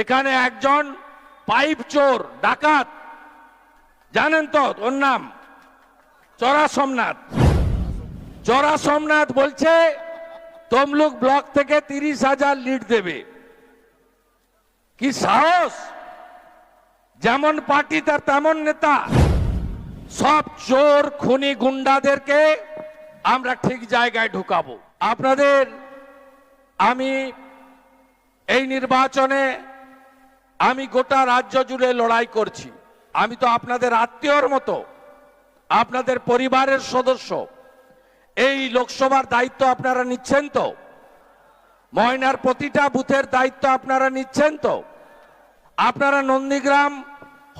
এখানে একজন পাইপ চোর, ডাকাত। জানেন তো ওর নাম? চরা সোমনাথ। চরা সোমনাথ বলছে, তমলুক ব্লক থেকে তিরিশ হাজার লিড দেবে। কি সাহস? যেমন পার্টি, তার তেমন নেতা। সব চোর, খুনি গুন্ডাদেরকে আমরা ঠিক জায়গায় ঢুকাবো। আপনাদের, আমি এই নির্বাচনে আমি গোটা রাজ্য জুড়ে লড়াই করছি। আমি তো আপনাদের আত্মীয়র মতো, আপনাদের পরিবারের সদস্য। এই লোকসভার দায়িত্ব আপনারা নিচ্ছেন তো? ময়নার প্রতিটা বুথের দায়িত্ব আপনারা নিচ্ছেন তো? আপনারা নন্দীগ্রাম,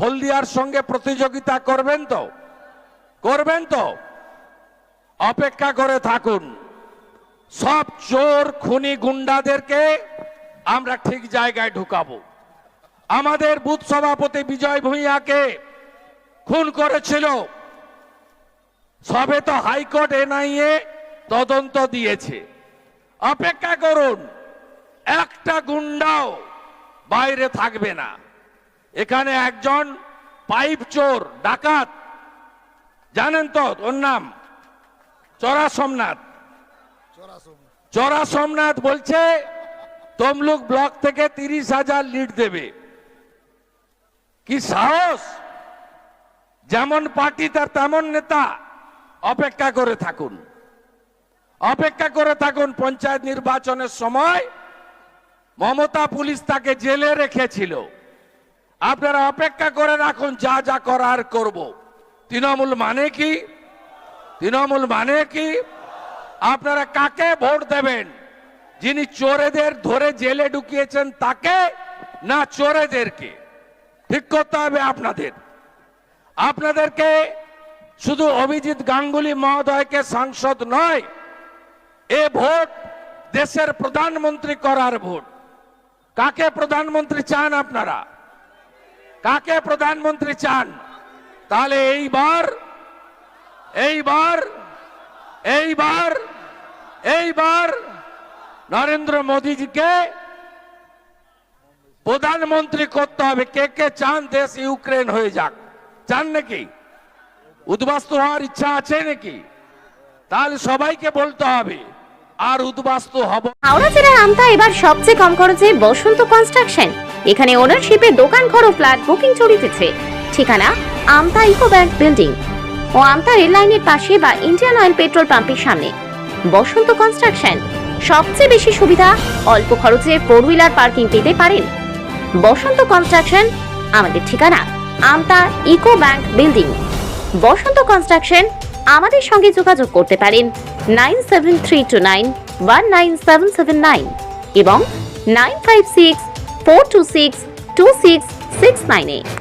হলদিয়ার সঙ্গে প্রতিযোগিতা করবেন তো? করবেন তো? অপেক্ষা করে থাকুন। সব চোর, খুনি, গুন্ডাদেরকে আমরা ঠিক জায়গায় ঢুকাবো। আমাদের বুথ সভাপতি বিজয় ভূঁইয়াকে খুন করেছিল। সবে তো হাইকোর্ট এনআইএ তদন্ত দিয়েছে। অপেক্ষা করুন একটা গুন্ডাও বাইরে থাকবে না। এখানে একজন পাইপ চোর ডাকাত। জানেন তো ওর নাম? চরা সোমনাথ। চরা সোমনাথ। বলছে তমলুক ব্লক থেকে তিরিশ হাজার লিড দেবে। কি সাহস? যেমন পার্টি তার তেমন নেতা। অপেক্ষা করে থাকুন। অপেক্ষা করে থাকুন পঞ্চায়েত নির্বাচনের সময়। মমতা পুলিশ তাকে জেলে রেখেছিল। আপনারা অপেক্ষা করে রাখুন, যা যা করার করব। তৃণমূল মানে কি? তৃণমূল মানে কি? আপনারা কাকে ভোট দেবেন? যিনি চোরেদের ধরে জেলে ঢুকিয়েছেন তাকে না চোরেদেরকে? ঠিক করতে হবে আপনাদের। আপনাদেরকে শুধু অভিজিৎ গাঙ্গুলি মহোদয়কে সাংসদ নয়, এ ভোট দেশের প্রধানমন্ত্রী করার ভোট। কাকে প্রধানমন্ত্রী চান আপনারা? কাকে প্রধানমন্ত্রী চান? তাহলে এইবার এইবার এইবার এইবার নরেন্দ্র মোদীজিকে প্রধানমন্ত্রী করতে হবে, কে কে চান দেশ ইউক্রেন হয়ে যাক। চান নাকি? উদ্বাস্ত হওয়ার ইচ্ছা আছে নাকি? তাহলে সবাইকে বলতে হবে, আর উদ্বাস্তু হব হাওড়া জেলার আমতা এবার সবচেয়ে কম খরচে বসন্ত কনস্ট্রাকশন। এখানে ওনারশিপে দোকান ঘর ও ফ্ল্যাট বুকিং চলিতেছে। ঠিকানা, আমতা ইকো ব্যাংক বিল্ডিং। ও আমতা রেল লাইনের পাশে বা ইন্ডিয়ান অয়েল পেট্রোল পাম্পের সামনে। বসন্ত কনস্ট্রাকশন, সবচেয়ে বেশি সুবিধা, অল্প খরচে ফোর হুইলার পার্কিং পেতে পারেন। বসন্ত কনস্ট্রাকশন, আমাদের ঠিকানা Amta eco bank building. Basanta construction, আমাদের সঙ্গে যোগাযোগ করতে পারেন nine seven three two nine one nine seven seven nine এবং nine five six four two six two six six nine